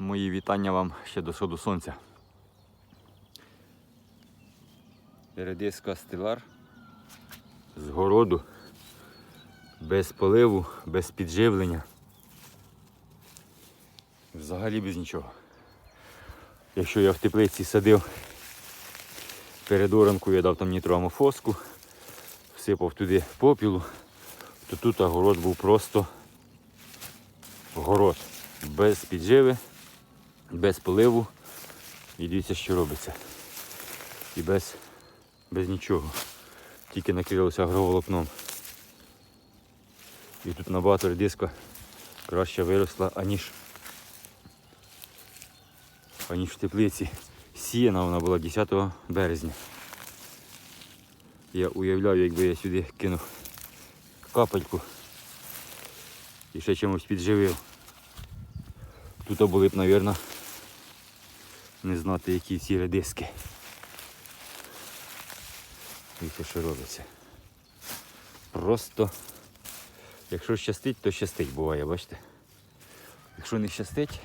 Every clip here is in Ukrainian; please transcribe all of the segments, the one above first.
Мої вітання вам ще до сходу сонця. Редиска стелар з городу, без поливу, без підживлення. Взагалі без нічого. Якщо я в теплиці садив перед оранкою, я дав там нітроамофоску, всипав туди попілу, то тут огород був просто город. Без підживи, без поливу. І дивіться, що робиться. І без, без нічого. Тільки накрилося агроволокном. І тут набагато редиска краще виросла, аніж, аніж в теплиці. Сіяна вона була 10 березня. Я уявляю, якби я сюди кинув капельку і ще чимось підживив. Тут були б, мабуть, не знати, які ці редиски. Дивіться, що робиться. Просто, якщо щастить, то щастить буває, бачите? Якщо не щастить,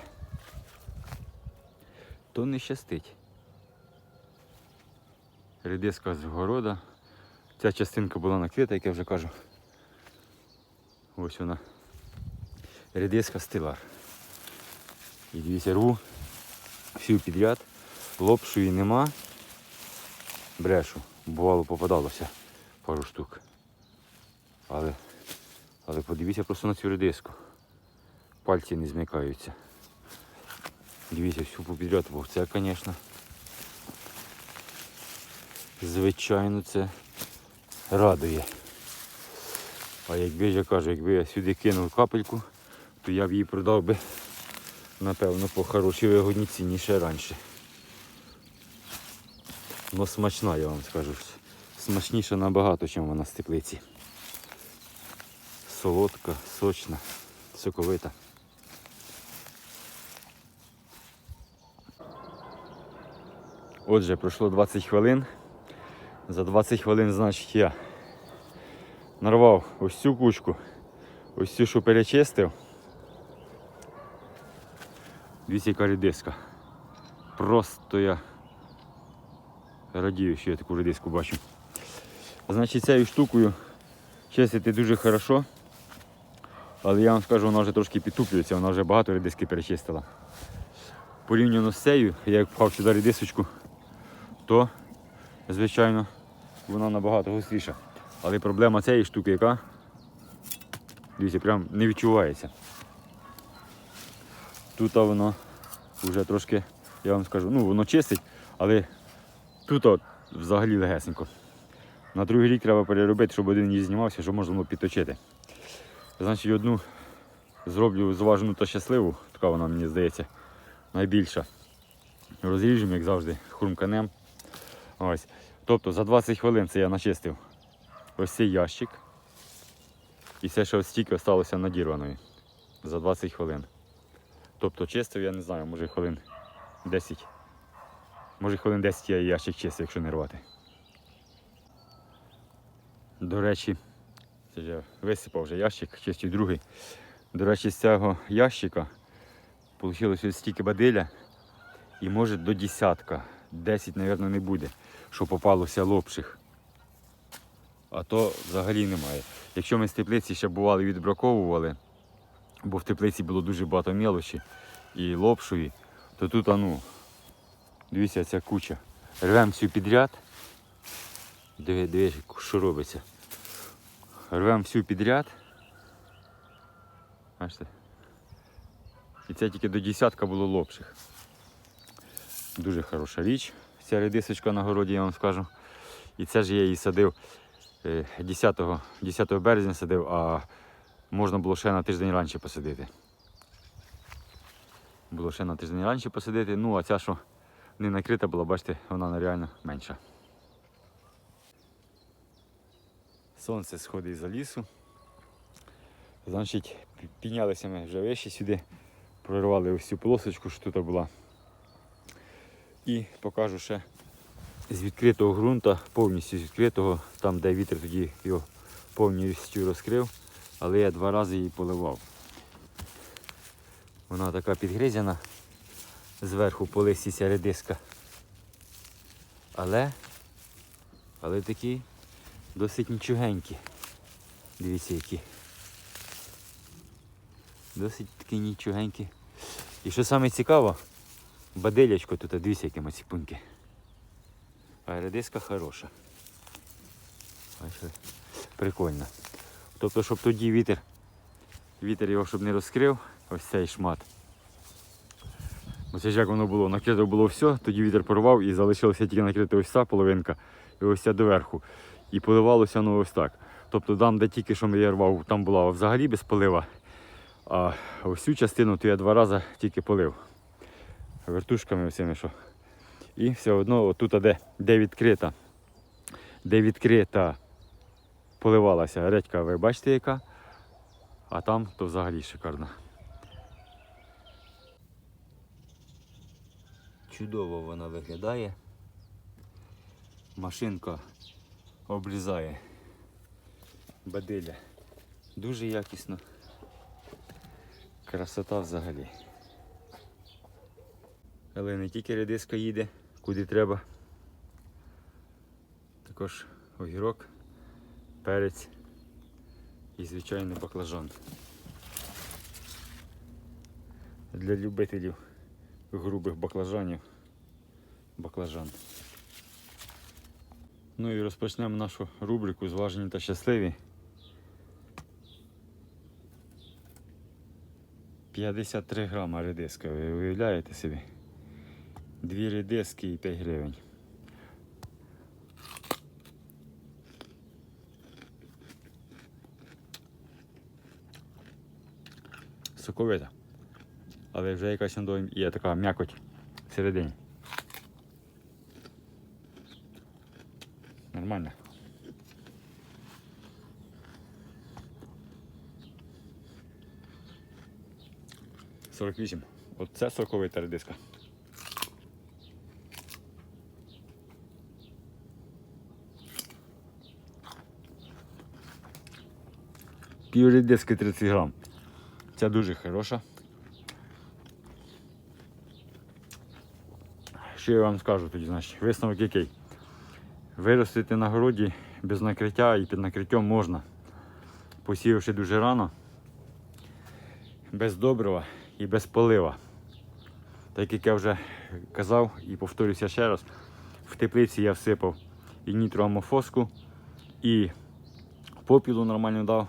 то не щастить. Редиска з города. Ця частинка була накрита, як я вже кажу. Ось вона. Редиска стилар. І дивіться, рву всю підряд, лопшої нема. Брешу. Бувало попадалося пару штук. Але, але подивіться просто на цю редиску. Пальці не змикаються. Дивіться, всю попідряд, бо це, звісно. Звичайно, це радує. А якби я кажу, якби я сюди кинув капельку, то я б її продав би напевно, по хорошій вигодній ціні ще раніше. Ну смачна, я вам скажу. Смачніша набагато, ніж вона з теплиці. Солодка, сочна, соковита. Отже, пройшло 20 хвилин. За 20 хвилин, значить, я нарвав ось цю кучку, ось цю, що перечистив. Дивіться, яка редиска. Просто я радію, що я таку редиску бачу. Значить, цією штукою чистити дуже хорошо. Але я вам скажу, вона вже трошки підтуплюється, вона вже багато редиски перечистила. Порівняно з цією, я як пхав сюди редисочку, то, звичайно, вона набагато густріша. Але проблема цієї штуки, яка, дивіться, прям не відчувається. Тут воно вже трошки, я вам скажу, ну воно чистить, але тут взагалі легесенько. На другий рік треба переробити, щоб один її знімався, щоб можна було підточити. Значить, одну зроблю зважену та щасливу, така вона мені здається найбільша. Розріжемо, як завжди, хрумканем. Ось. Тобто за 20 хвилин це я начистив ось цей ящик. І все, що стільки залишилося надірваною за 20 хвилин. Тобто чистив, я не знаю, може хвилин 10. Може хвилин 10 я ящик чистив, якщо не рвати. До речі, це я висипав вже ящик, чистив другий. До речі, з цього ящика вийшло стільки бадиля і може до десятка. 10, мабуть, не буде, що попалося лопших. А то взагалі немає. Якщо ми з теплиці ще бували відбраковували, бо в теплиці було дуже багато мелочі і лопшові, то тут, ну, дивіться, ця куча. Рвемо всю підряд. Диви, що робиться. Рвемо всю підряд. Бачите? І це тільки до десятка було лопших. Дуже хороша річ. Ця редисочка на городі, я вам скажу. І це ж я її садив е, 10, 10 березня садив, а можна було ще на тиждень раніше посадити. Було ще на тиждень раніше посадити, ну а ця, що не накрита була, бачите, вона реально менша. Сонце сходить за лісу. Значить, піднялися ми вже вище сюди, прорвали ось цю полосочку, що тут була. І покажу ще з відкритого ґрунта, повністю з відкритого, там де вітер тоді його повністю розкрив, але я два рази її поливав. Вона така підгризяна, зверху по листіся редиска. Але, але такі досить нічогенькі. Дивіться які. Досить такі нічогенькі. І що саме цікаво, бадилячко тут, дивіться, які маціпуньки. А редиска хороша. Прикольно. Тобто, щоб тоді вітер, вітер його щоб не розкрив, ось цей шмат. Ж як воно було, накрито було все, тоді вітер порвав і залишилося тільки накрити ось ця половинка і ось ця доверху. І поливалося воно ось так. Тобто там, де тільки що я рвав, там була взагалі без полива. А ось цю частину то я два рази тільки полив. Вертушками оцими що. І все одно отут, де, де відкрита, де відкрита поливалася редька, ви бачите яка, а там то взагалі шикарно. Чудово вона виглядає. Машинка обрізає бадиля. Дуже якісно. Красота взагалі. Але не тільки редиска їде, куди треба. Також огірок, перець і звичайний баклажан. Для любителів грубих баклажанів. Баклажан. Ну і розпочнемо нашу рубрику Зважені та щасливі. 53 грама редиска, ви уявляєте собі? Дві редиски і 5 гривень. Соковита. Але вже якась є така м'якоть всередині. Нормально. Сорок вісім. Оце соковита редиска. Пів редиски 30 грам. Ця дуже хороша. Що я вам скажу тоді, значить, висновок який? Виростити на городі без накриття і під накриттям можна. Посіявши дуже рано, без добрива і без полива. Так як я вже казав і повторюся ще раз, в теплиці я всипав і нітроамофоску, і попілу нормально дав,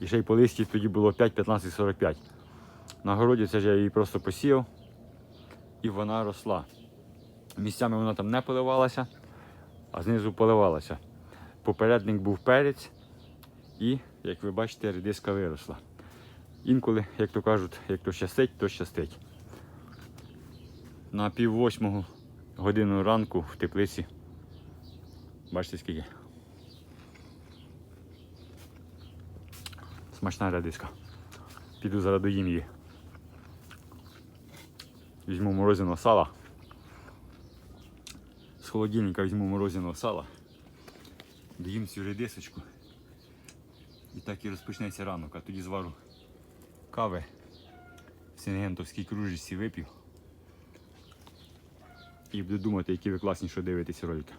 і ще й по листі тоді було 5, 15, 45. На городі це ж я її просто посіяв і вона росла. Місцями вона там не поливалася, а знизу поливалася. Попередник був перець і, як ви бачите, редиска виросла. Інколи, як то кажуть, як то щастить, то щастить. На пів восьмого годину ранку в теплиці. Бачите скільки? Смачна редиска. Піду зараз доїм її. Візьму морозиного сала. З холодильника візьму морозиного сала. Доїм цю редисочку. І так і розпочнеться ранок, а тоді звару кави в сингентовській кружечці вип'ю. І буду думати, які ви класні, що дивитесь ролики.